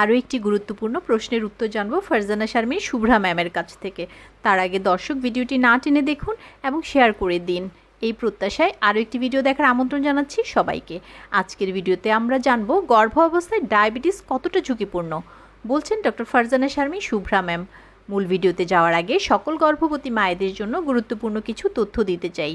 আরও একটি গুরুত্বপূর্ণ প্রশ্নের উত্তর জানব ফারজানা শারমিন শুভ্রা ম্যামের কাছ থেকে। তার আগে দর্শক ভিডিওটি না টেনে দেখুন এবং শেয়ার করে দিন। এই প্রত্যাশায় আরও একটি ভিডিও দেখার আমন্ত্রণ জানাচ্ছি সবাইকে। আজকের ভিডিওতে আমরা জানব গর্ভ অবস্থায় ডায়াবেটিস কতটা ঝুঁকিপূর্ণ? বলছেন ডক্টর ফারজানা শারমিন শুভ্রা ম্যাম। মূল ভিডিওতে যাওয়ার আগে সকল গর্ভবতী মায়েদের জন্য গুরুত্বপূর্ণ কিছু তথ্য দিতে চাই।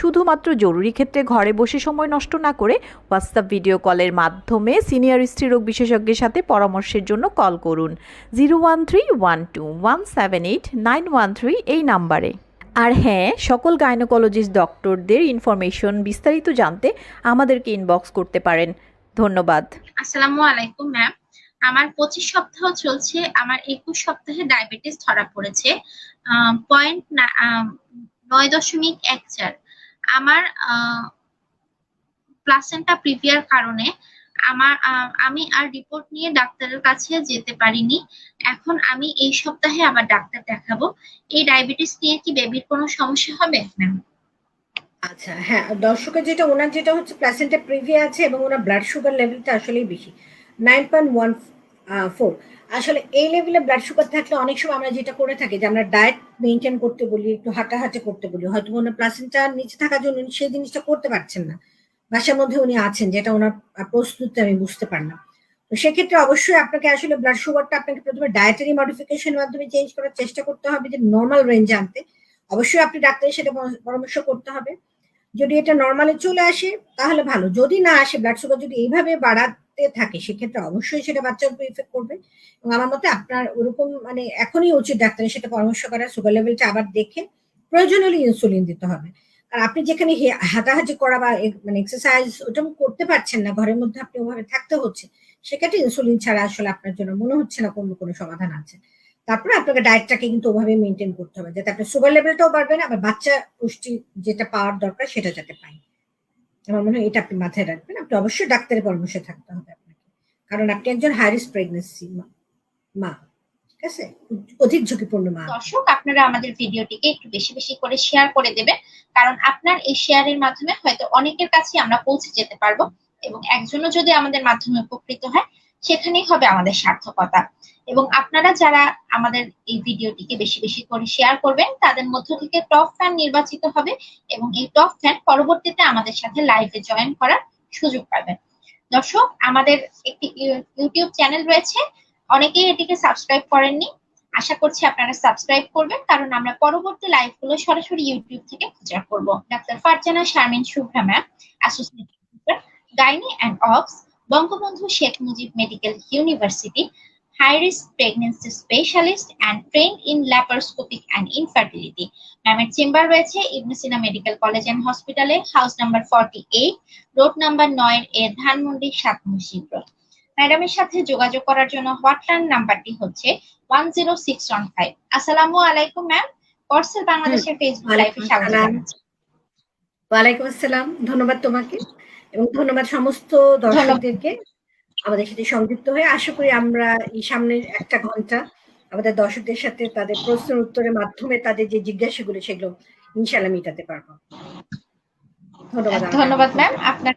শুধুমাত্র জরুরি ক্ষেত্রে ঘরে বসে সময় নষ্ট না করে হোয়াটসঅ্যাপ ভিডিও কলের মাধ্যমে সিনিয়র স্ত্রীরোগ বিশেষজ্ঞের সাথে পরামর্শের জন্য কল করুন। Zero one three one two one seven eight nine one three এই নাম্বারে। আর হ্যাঁ সকল গাইনোকোলজিস্ট ডক্টরদের ইনফরমেশন বিস্তারিত জানতে আমাদেরকে ইনবক্স করতে পারেন। ধন্যবাদ। আসসালামু আলাইকুম ম্যাম আমার পঁচিশ সপ্তাহ চলছে, আমার একুশ সপ্তাহে ডায়াবেটিস ধরা পড়েছে পয়েন্ট নয় দশমিক এক চার। আমার প্লাসেন্টা প্রিভিয়ার কারণে আমার আমি আর রিপোর্ট নিয়ে ডাক্তারের কাছে যেতে পারিনি। এখন আমি এই সপ্তাহে আবার ডাক্তার দেখাবো। এই ডায়াবেটিস নিয়ে কি বেবির কোনো সমস্যা হবে? ম্যাম আচ্ছা হ্যাঁ দর্শকের যেটা, ওনার যেটা হচ্ছে প্লাসেন্টা প্রিভিয়া আছে এবং ওনার ব্লাড সুগার লেভেলটা আসলেই বেশি। নাইন পয়েন্ট ওয়ান ফোর আসলে এই লেভেলে ব্লাড সুগার থাকলে অনেক সময় আমরা যেটা করে থাকি যে আমরা ডায়েট মেনটেন করতে বলি, একটু হাঁটাহাঁটি করতে বলি, হয়তো ওনার প্লাসেন্টা নিচে থাকার জন্য সেই জিনিসটা করতে পারছেন না। বাসার মধ্যে উনি আছেন, যেটা ওনার প্রস্তুতি আমি বুঝতে পারলাম। তো সেক্ষেত্রে অবশ্যই আপনাকে আসলে ব্লাড সুগারটা আপনাকে প্রথমে ডায়েটারি মডিফিকেশনের মাধ্যমে চেঞ্জ করার চেষ্টা করতে হবে যে নর্মাল রেঞ্জ আনতে। অবশ্যই আপনি ডাক্তারের সাথে পরামর্শ করতে হবে। যদি এটা নর্মালে চলে আসে, তাহলে ভালো। যদি না আসে ব্লাড সুগার যদি এইভাবে থাকে, সেক্ষেত্রে অবশ্যই সেটা বাচ্চার উপর ইফেক্ট করবে। এবং আমার মতে আপনার ওরকম মানে এখনই উচিত ডাক্তারের সাথে পরামর্শ করা সুগার লেভেলটা আবার দেখে প্রয়োজন হলে ইনসুলিন দিতে হবে। আর আপনি যেখানে হাঁটাহাঁটি করা বা মানে এক্সারসাইজ ওটা করতে পারছেন না, ঘরের মধ্যে আপনি ওভাবে থাকতে হচ্ছে, সেক্ষেত্রে ইনসুলিন ছাড়া আসলে আপনার জন্য মনে হচ্ছে না কোনো কোনো সমাধান আছে। তারপরে আপনাকে ডায়েটটাকে কিন্তু ওভাবে মেনটেন করতে হবে, যাতে আপনার সুগার লেভেলটাও বাড়বে না, আবার বাচ্চা পুষ্টি যেটা পাওয়ার দরকার সেটা যাতে পাই আমার মনে হয় এটা আপনি মাথায় রাখবেন। আপনি অবশ্যই ডাক্তারের পরামর্শে থাকতে হবে আপনাকে। কারণ আপনি একজন হাই রিস্ক প্রেগনেন্সি মা, ঠিক আছে? অধিক ঝুঁকিপূর্ণ মা। দর্শক, আপনারা আমাদের ভিডিওটিকে একটু বেশি বেশি করে শেয়ার করে দেবেন। কারণ আপনার এই শেয়ারের মাধ্যমে হয়তো অনেকের কাছে আমরা পৌঁছে যেতে পারব এবং একজনও যদি আমাদের মাধ্যমে উপকৃত হয় সেখানেই হবে আমাদের সার্থকতা। এবং আপনারা যারা আমাদের এই ভিডিওটিকে বেশি বেশি করে শেয়ার করবেন, তাদের মধ্য থেকে টপ ফ্যান নির্বাচিত হবে এবং এই টপ ফ্যান পরবর্তীতে আমাদের সাথে লাইভে জয়েন করার সুযোগ পাবেন। দর্শক, আমাদের একটি ইউ- ইউটিউব চ্যানেল রয়েছে। অনেকেই এটিকে সাবস্ক্রাইব করেননি। আশা করছি আপনারা সাবস্ক্রাইব করবেন, কারণ আমরা পরবর্তী লাইভগুলো সরাসরি ইউটিউব থেকে প্রচার করব। Doctor Farzana Sharmin Shubhra ma'am associate gynae and obs Bangabandhu Sheikh Mujib medical university high risk pregnancy specialist and trained in laparoscopic and infertility ম্যামের চেম্বার রয়েছে Ibn Sina medical college and হসপিটালে house number forty eight road number নয় এর ধানমন্ডি সাত মসজিদ road ম্যাডামের সাথে যোগাযোগ করার জন্য হটলাইন নাম্বারটি হচ্ছে one zero six one five আসসালামু আলাইকুম ম্যাম কর্সেল বাংলাদেশের ফেসবুক লাইভে স্বাগত জানাচ্ছি। ওয়ালাইকুম আসসালাম। ধন্যবাদ তোমাকে। এবং ধন্যবাদ সমস্ত দর্শকদেরকে আমাদের সাথে সংযুক্ত হয়ে। আশা করি আমরা এই সামনের একটা ঘণ্টা আমাদের দর্শকদের সাথে তাদের প্রশ্নের উত্তরের মাধ্যমে তাদের যে জিজ্ঞাসাগুলো সেগুলো ইনশাল্লাহ মেটাতে পারব। ধন্যবাদ ধন্যবাদ ম্যাম আপনার